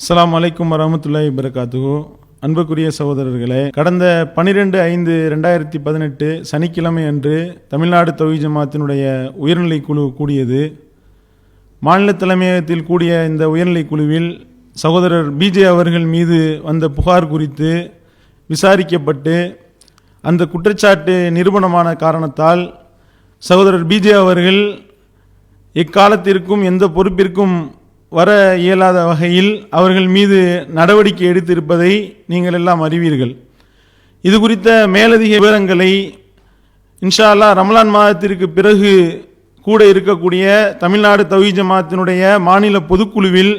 அஸ்லாம் அலைக்கும் வரமத்துல்லாஹி வரகாத்துஹு அன்புக்குரிய சகோதரர்களே கடந்த பனிரெண்டு ஐந்து ரெண்டாயிரத்தி பதினெட்டு சனிக்கிழமை அன்று தமிழ்நாடு தொகுதி ஜமாத்தினுடைய உயர்நிலை குழு கூடியது. மாநில தலைமையகத்தில் கூடிய இந்த உயர்நிலை குழுவில் சகோதரர் பிஜே அவர்கள் மீது வந்த புகார் குறித்து விசாரிக்கப்பட்டு அந்த குற்றச்சாட்டு நிரூபணமான காரணத்தால் சகோதரர் பிஜே அவர்கள் எக்காலத்திற்கும் எந்த பொறுப்பிற்கும் வர இயலாத வகையில் அவர்கள் மீது நடவடிக்கை எடுத்திருப்பதை நீங்கள் எல்லாம் அறிவீர்கள். இது குறித்த மேலதிக விவரங்களை இன்ஷா ரமலான் மாதத்திற்கு பிறகு கூட இருக்கக்கூடிய தமிழ்நாடு தௌஹீத் ஜமாத்தினுடைய மாநில பொதுக்குழுவில்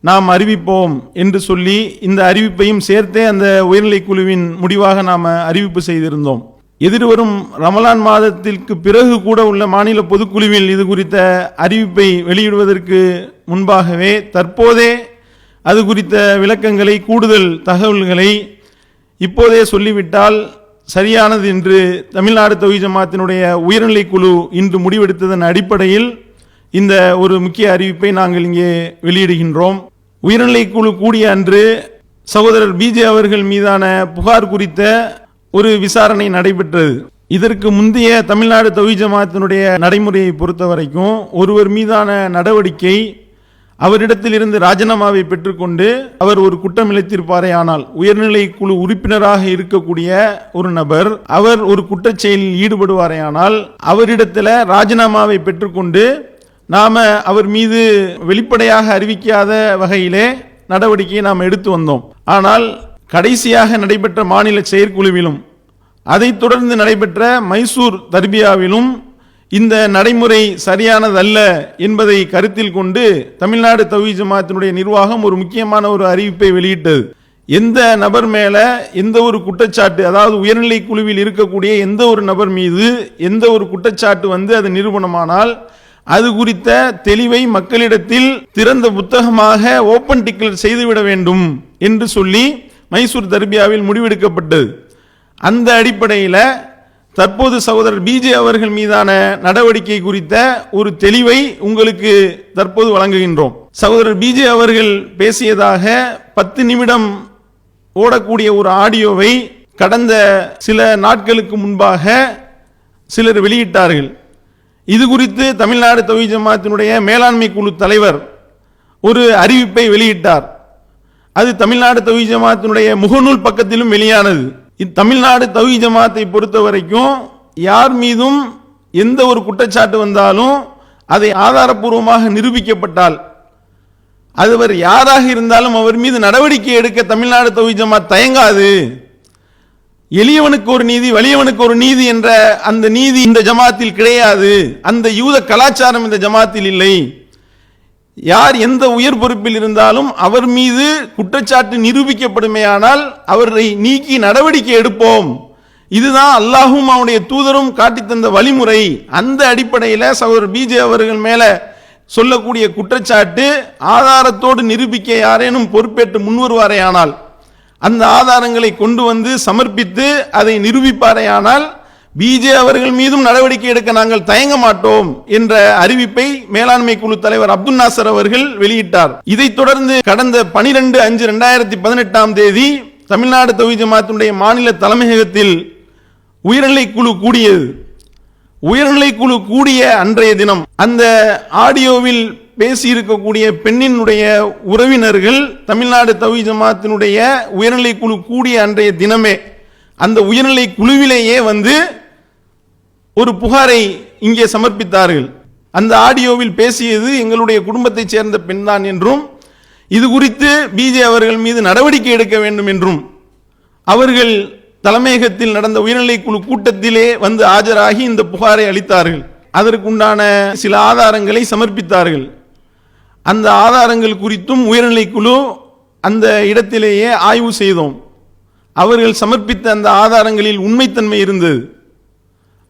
நாம் அறிவிப்போம் என்று சொல்லி இந்த அறிவிப்பையும் சேர்த்தே அந்த உயர்நிலை குழுவின் முடிவாக நாம் அறிவிப்பு செய்திருந்தோம். எதிர்வரும் ரமலான் மாதத்திற்கு பிறகு கூட உள்ள மாநில பொதுக்குழுவில் இது குறித்த அறிவிப்பை வெளியிடுவதற்கு முன்பாகவே தற்போதே அது குறித்த விளக்கங்களை கூடுதல் தகவல்களை இப்போதே சொல்லிவிட்டால் சரியானது என்று தமிழ்நாடு தொகுதி ஜமாத்தினுடைய உயர்நிலைக் குழு இன்று முடிவெடுத்ததன் அடிப்படையில் இந்த ஒரு முக்கிய அறிவிப்பை நாங்கள் இங்கே வெளியிடுகின்றோம். உயர்நிலைக் குழு கூடிய அன்று சகோதரர் பிஜே அவர்கள் மீதான புகார் குறித்த ஒரு விசாரணை நடைபெற்றது. இதற்கு முந்தைய தமிழ்நாடு தொழில் ஜமாத்தினுடைய நடைமுறையை பொறுத்த வரைக்கும் ஒருவர் மீதான நடவடிக்கை அவரிடத்திலிருந்து ராஜினாமாவை பெற்றுக்கொண்டு அவர் ஒரு குற்றம் இழைத்திருப்பாரே ஆனால் உயர்நிலை குழு உறுப்பினராக இருக்கக்கூடிய ஒரு நபர் அவர் ஒரு குற்றச் செயலில் ஈடுபடுவாரே ஆனால் அவரிடத்தில் ராஜினாமாவை பெற்றுக்கொண்டு நாம் அவர் மீது வெளிப்படையாக அறிவிக்காத வகையிலே நடவடிக்கையை நாம் எடுத்து வந்தோம். ஆனால் கடைசியாக நடைபெற்ற மாநில செயற்குழுவிலும் அதைத் தொடர்ந்து நடைபெற்ற மைசூர் தர்பியாவிலும் இந்த நடைமுறை சரியானதல்ல என்பதை கருத்தில் கொண்டு தமிழ்நாடு தவி ஜமாத்தினுடைய நிர்வாகம் ஒரு முக்கியமான ஒரு அறிவிப்பை வெளியிட்டது. எந்த நபர் மேல எந்த ஒரு குற்றச்சாட்டு அதாவது உயர்நிலை குழுவில் இருக்கக்கூடிய எந்த ஒரு நபர் மீது எந்த ஒரு குற்றச்சாட்டு வந்து அது நிரூபணமானால் அது குறித்த தெளிவை மக்களிடத்தில் திறந்த புத்தகமாக ஓப்பன் டிக்ளேர் செய்துவிட வேண்டும் என்று சொல்லி மைசூர் தர்பியாவில் முடிவெடுக்கப்பட்டது. அந்த அடிப்படையில் தற்போது சகோதரர் பிஜே அவர்கள் மீதான நடவடிக்கை குறித்த ஒரு தெளிவை உங்களுக்கு தற்போது வழங்குகின்றோம். சகோதரர் பிஜே அவர்கள் பேசியதாக பத்து நிமிடம் ஓடக்கூடிய ஒரு ஆடியோவை கடந்த சில நாட்களுக்கு முன்பாக சிலர் வெளியிட்டார்கள். இது குறித்து தமிழ்நாடு தொழில் ஜமாத்தினுடைய மேலாண்மை குழு தலைவர் ஒரு அறிவிப்பை வெளியிட்டார். அது தமிழ்நாடு தொகுதி ஜமாத்தினுடைய முகநூல் பக்கத்திலும் வெளியானது. இது தமிழ்நாடு தௌஹி ஜமாத்தை பொறுத்த வரைக்கும் யார் மீதும் எந்த ஒரு குற்றச்சாட்டு வந்தாலும் அதை ஆதாரப்பூர்வமாக நிரூபிக்கப்பட்டால் அதுவர் யாராக இருந்தாலும் அவர் மீது நடவடிக்கை எடுக்க தமிழ்நாடு தவி ஜமாத் தயங்காது. எளியவனுக்கு ஒரு நீதி வலியவனுக்கு ஒரு நீதி என்ற அந்த நீதி இந்த ஜமாத்தில் கிடையாது. அந்த யூத கலாச்சாரம் இந்த ஜமாத்தில் இல்லை. யார் எந்த உயர் பொறுப்பில் இருந்தாலும் அவர் மீது குற்றச்சாட்டு நிரூபிக்கப்படுமேயானால் அவரை நீக்கி நடவடிக்கை எடுப்போம். இதுதான் அல்லாஹும் அவனுடைய தூதரும் காட்டி தந்த வழிமுறை. அந்த அடிப்படையில் சகோதரர் பிஜே அவர்கள் மேலே சொல்லக்கூடிய குற்றச்சாட்டு ஆதாரத்தோடு நிரூபிக்க யாரேனும் பொறுப்பேற்று முன்வருவாரேயானால் அந்த ஆதாரங்களை கொண்டு வந்து சமர்ப்பித்து அதை நிரூபிப்பாரேயானால் பிஜே அவர்கள் மீதும் நடவடிக்கை எடுக்க நாங்கள் தயங்க மாட்டோம் என்ற அறிவிப்பை மேலாண்மை குழு தலைவர் அப்துல் நாசர் அவர்கள் வெளியிட்டார். இதைத் தொடர்ந்து கடந்த பனிரெண்டு அஞ்சு ரெண்டாயிரத்தி பதினெட்டாம் தேதி தமிழ்நாடு தொகுதி ஜமாத்தினுடைய மாநில தலைமையகத்தில் உயர்நிலை குழு கூடியது. உயர்நிலை குழு கூடிய அன்றைய தினம் அந்த ஆடியோவில் பேசியிருக்கக்கூடிய பெண்ணினுடைய உறவினர்கள் தமிழ்நாடு தவி ஜமாத்தினுடைய உயர்நிலை குழு கூடிய அன்றைய தினமே அந்த உயர்நிலை குழுவிலேயே வந்து ஒரு புகாரை இங்கே சமர்ப்பித்தார்கள். அந்த ஆடியோவில் பேசியது எங்களுடைய குடும்பத்தைச் சேர்ந்த பெண்தான் என்றும் இது குறித்து பிஜே அவர்கள் மீது நடவடிக்கை எடுக்க வேண்டும் என்றும் அவர்கள் தலைமையகத்தில் நடந்த உயர்நிலை குழு கூட்டத்திலே வந்து ஆஜராகி இந்த புகாரை அளித்தார்கள். அதற்குண்டான சில ஆதாரங்களை சமர்ப்பித்தார்கள். அந்த ஆதாரங்கள் குறித்தும் உயர்நிலை குழு அந்த இடத்திலேயே ஆய்வு செய்தோம். அவர்கள் சமர்ப்பித்த அந்த ஆதாரங்களில் உண்மைத்தன்மை இருந்தது.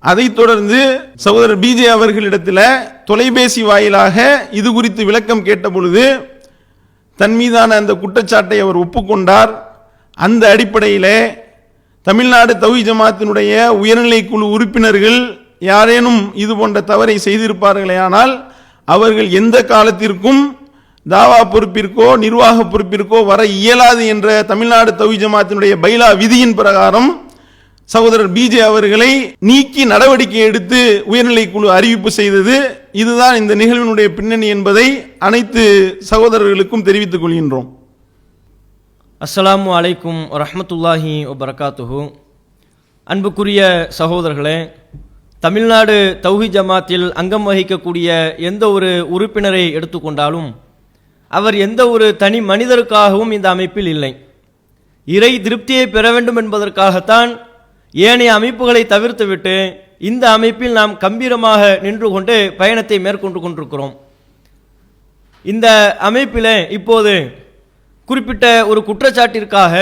அதைத் தொடர்ந்து சகோதரர் பிஜே அவர்களிடத்தில் தொலைபேசி வாயிலாக இது குறித்து விளக்கம் கேட்ட பொழுது தன் மீதான அந்த குற்றச்சாட்டை அவர் ஒப்புக்கொண்டார். அந்த அடிப்படையில் தமிழ்நாடு தவி ஜமாத்தினுடைய உயர்நிலை குழு உறுப்பினர்கள் யாரேனும் இது போன்ற தவறை செய்திருப்பார்களே ஆனால் அவர்கள் எந்த காலத்திற்கும் தாவா பொறுப்பிற்கோ நிர்வாக பொறுப்பிற்கோ வர இயலாது என்ற தமிழ்நாடு தௌஹி ஜமாத்தினுடைய பைலா விதியின் பிரகாரம் சகோதரர் பிஜே அவர்களை நீக்கி நடவடிக்கை எடுத்து உயர்நிலை குழு அறிவிப்பு செய்தது. இதுதான் இந்த நிகழ்வினுடைய பின்னணி என்பதை அனைத்து சகோதரர்களுக்கும் தெரிவித்துக் கொள்கின்றோம். அஸ்ஸலாமு வலைக்கும் ரஹமத்துல்லாஹி வபரகாத்துஹு. அன்புக்குரிய சகோதரர்களே தமிழ்நாடு தௌஹி ஜமாத்தில் அங்கம் வகிக்கக்கூடிய எந்த ஒரு உறுப்பினரை எடுத்துக்கொண்டாலும் அவர் எந்த ஒரு தனி மனிதருக்காகவும் இந்த அமைப்பில் இல்லை. இறை திருப்தியை பெற வேண்டும் என்பதற்காகத்தான் ஏனைய அமைப்புகளை தவிர்த்துவிட்டு இந்த அமைப்பில் நாம் கம்பீரமாக நின்று கொண்டு பயணத்தை மேற்கொண்டு கொண்டிருக்கிறோம். இந்த அமைப்பில் இப்போது குறிப்பிட்ட ஒரு குற்றச்சாட்டிற்காக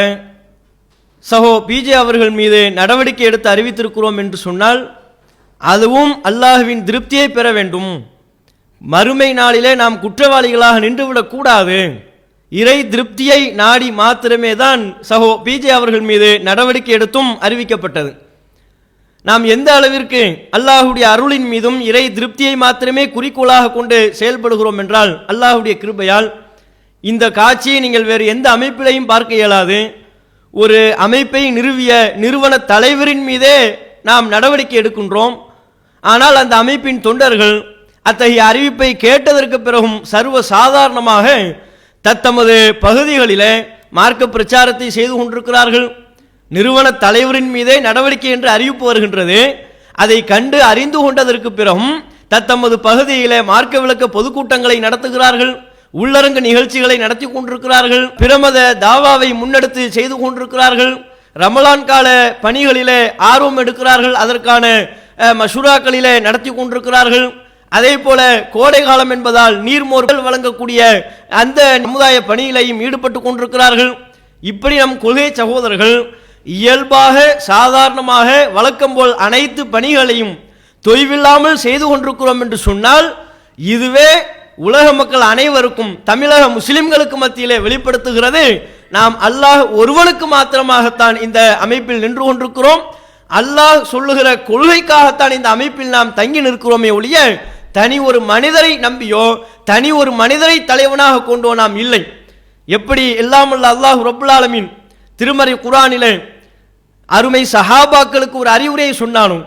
சகோ பிஜே அவர்கள் மீது நடவடிக்கை எடுத்து அறிவித்திருக்கிறோம் என்று சொன்னால் அதுவும் அல்லாஹுவின் திருப்தியை பெற வேண்டும். மறுமை நாளிலே நாம் குற்றவாளிகளாக நின்றுவிடக்கூடாது இறை திருப்தியை நாடி மாத்திரமே தான் சகோ பிஜே அவர்கள் மீது நடவடிக்கை எடுத்தும் அறிவிக்கப்பட்டது. நாம் எந்த அளவிற்கு அல்லாஹுடைய அருளின் மீதும் இறை திருப்தியை மாத்திரமே குறிக்கோளாக கொண்டு செயல்படுகிறோம் என்றால் அல்லாஹுடைய கிருபையால் இந்த காட்சியை நீங்கள் வேறு எந்த அமைப்பிலையும் பார்க்க இயலாது. ஒரு அமைப்பை நிறுவிய நிறுவன தலைவரின் மீதே நாம் நடவடிக்கை எடுக்கின்றோம். ஆனால் அந்த அமைப்பின் தொண்டர்கள் அத்தகைய அறிவிப்பை கேட்டதற்கு பிறகும் சர்வ சாதாரணமாக தத்தமது பகுதிகளிலே மார்க்க பிரச்சாரத்தை செய்து கொண்டிருக்கிறார்கள். நிறுவன தலைவரின் மீதே நடவடிக்கை என்று அறிவிப்பு வருகின்றது. அதை கண்டு அறிந்து கொண்டதற்கு பிறகும் தத்தமது பகுதியிலே மார்க்க விளக்க பொதுக்கூட்டங்களை நடத்துகிறார்கள். உள்ளரங்கு நிகழ்ச்சிகளை நடத்தி கொண்டிருக்கிறார்கள். பிரமத தாவாவை முன்னெடுத்து செய்து கொண்டிருக்கிறார்கள். ரமலான் கால பணிகளிலே ஆர்வம் எடுக்கிறார்கள். அதற்கான மஷூராக்களிலே நடத்தி கொண்டிருக்கிறார்கள். அதே போல கோடை காலம் என்பதால் நீர்மோர்கள் வழங்கக்கூடிய அந்த சமுதாய பணியிலையும் ஈடுபட்டு கொண்டிருக்கிறார்கள். இப்படி நம் கொள்கை சகோதரர்கள் இயல்பாக சாதாரணமாக வழக்கம் போல் அனைத்து பணிகளையும் தொய்வில்லாமல் செய்து கொண்டிருக்கிறோம் என்று சொன்னால் இதுவே உலக மக்கள் அனைவருக்கும் தமிழக முஸ்லிம்களுக்கு மத்தியிலே வெளிப்படுத்துகிறது. நாம் அல்லாஹ் ஒருவனுக்கு மாத்திரமாகத்தான் இந்த அமைப்பில் நின்று கொண்டிருக்கிறோம். அல்லாஹ் சொல்லுகிற கொள்கைக்காகத்தான் இந்த அமைப்பில் நாம் தங்கி நிற்கிறோமே ஒழிய தனி ஒரு மனிதரை நம்பியோ தனி ஒரு மனிதரை தலைவனாக கொண்டோ நாம் இல்லை. எப்படி எல்லாம் அல்லாஹ் ரப்புல் திருமறை குரானிலே அருமை சஹாபாக்களுக்கு ஒரு அறிவுரையை சொன்னாலும்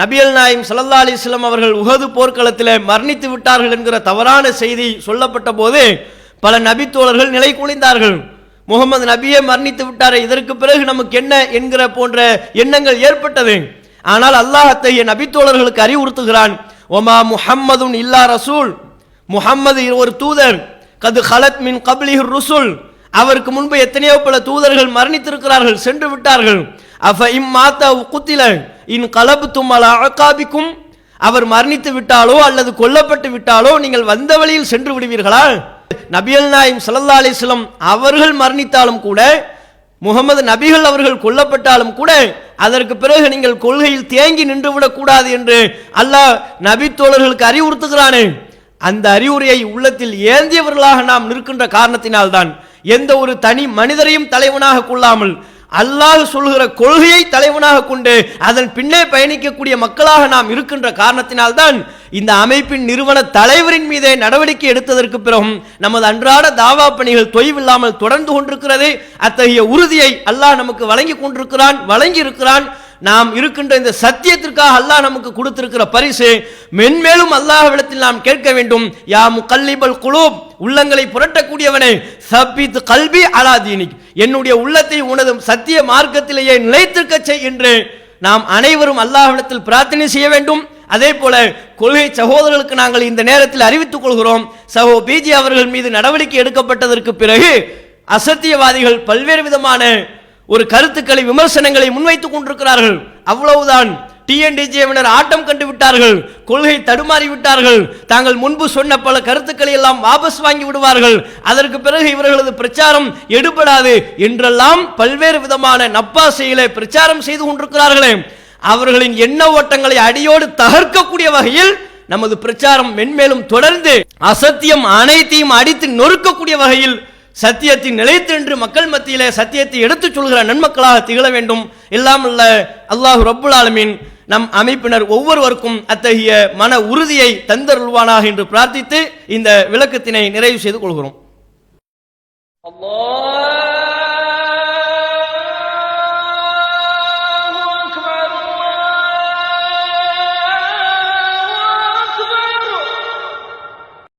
நபியல் நாயம் சல்லா அலிஸ்லாம் அவர்கள் உகது போர்க்களத்தில் மரணித்து விட்டார்கள் என்கிற தவறான செய்தி சொல்லப்பட்ட போது பல நபித்தோழர்கள் நிலை குலைந்தார்கள். முகமது நபியே மரணித்து விட்டாரே இதற்கு பிறகு நமக்கு என்ன என்கிற போன்ற எண்ணங்கள் ஏற்பட்டது. ஆனால் அல்லாஹ் அத்தகைய நபித்தோழர்களுக்கு அறிவுறுத்துகிறான் ஒமா முஹம்மதுன் இல்லா ரசூல் முஹம்மது ஒரு தூதர் கது ஹலத் மின் கபிலி ருசுல் அவருக்கு முன்பு எத்தனையோ பல தூதர்கள் மரணித்திருக்கிறார்கள் சென்று விட்டார்கள். அஃப இம் மாத்தா குத்தில இன் கலபு தும்மல அழகாபிக்கும் அவர் மரணித்து விட்டாலோ அல்லது கொல்லப்பட்டு விட்டாலோ நீங்கள் வந்த வழியில் சென்று விடுவீர்களா நபியல் நாயம் சல்லா அலிஸ்லம் அவர்கள் மரணித்தாலும் கூட முகமது நபிகள் அவர்கள் கொல்லப்பட்டாலும் கூட அதற்கு பிறகு நீங்கள் கொள்கையில் தேங்கி நின்று விடக்கூடாது என்று அல்லாஹ் நபி தோழர்களுக்கு அறிவுறுத்துகிறானே. அந்த அறிவுரையை உள்ளத்தில் ஏந்தியவர்களாக நாம் நிற்கின்ற காரணத்தினால்தான் எந்த ஒரு தனி மனிதரையும் தலைவனாக கொள்ளாமல் அல்லாஹ் சொல்கிற கொள்கையை தலைவனாக கொண்டு அதன் பின்னே பயணிக்கக்கூடிய மக்களாக நாம் இருக்கின்ற காரணத்தினால்தான் இந்த அமைப்பின் நிறுவன தலைவரின் மீதே நடவடிக்கை எடுத்ததற்கு பிறகும் நமது அன்றாட தாவா பணிகள் தொய்வில்லாமல் தொடர்ந்து கொண்டிருக்கிறது அத்தகைய உறுதியை அல்லாஹ் நமக்கு வழங்கி கொண்டிருக்கிறான் வழங்கி இருக்கிறான் நாம் இருக்கின்ற இந்த சத்தியத்திற்காக அல்லாஹ் நமக்கு கொடுத்திருக்கிற பரிசு மென்மேலும் அல்லாஹ்விடத்தில் நாம் கேட்க வேண்டும் யா முகல்லிபல் குலூப் உள்ளங்களை புரட்டக்கூடியவனே சபித் கல்வி அலாதீனிக் என்னுடைய உள்ளத்தை உனது சத்திய மார்க்கத்திலேயே நிலைத்திருக்க செய் என்று நாம் அனைவரும் அல்லாஹ்விடத்தில் பிரார்த்தனை செய்ய வேண்டும். அதே போல கொள்கை சகோதரர்களுக்கு நாங்கள் இந்த நேரத்தில் அறிவித்துக் கொள்கிறோம். சகோ பிஜி அவர்கள் மீது நடவடிக்கை எடுக்கப்பட்டதற்கு பிறகு அசத்தியவாதிகள் பல்வேறு விதமான ஒரு கருத்துக்களை விமர்சனங்களை முன்வைத்துக் கொண்டிருக்கிறார்கள். அவ்வளவுதான். டிஎன்டிஜேவினர் ஆட்டம் கண்டு விட்டார்கள். கொள்கை தடுமாறி விட்டார்கள். தாங்கள் முன்பு சொன்ன பல கருத்துக்களை எல்லாம் வாபஸ் வாங்கி விடுவார்கள். அதற்கு பிறகு இவர்களது பிரச்சாரம் எடுபடாது என்றெல்லாம் பல்வேறு விதமான நப்பாசையிலே பிரச்சாரம் செய்து கொண்டிருக்கிறார்களே. அவர்களின் எண்ண ஓட்டங்களை அடியோடு தகர்க்கக்கூடிய வகையில் நமது பிரச்சாரம் மென்மேலும் தொடர்ந்து அசத்தியம் அனைத்தையும் அடித்து நொறுக்கக்கூடிய வகையில் சத்தியத்தை நிலைத்தென்று மக்கள் மத்தியில சத்தியத்தை எடுத்துச் சொல்கிற நன்மக்களாக திகழ வேண்டும். இல்லாமல்ல அல்லாஹு ரப்புல் ஆலமின் நம் அமைப்பினர் ஒவ்வொருவருக்கும் அத்தகைய மன உறுதியை தந்தருள்வானாக என்று பிரார்த்தித்து இந்த விளக்கத்தினை நிறைவு செய்து கொள்கிறோம். அல்லாஹ்!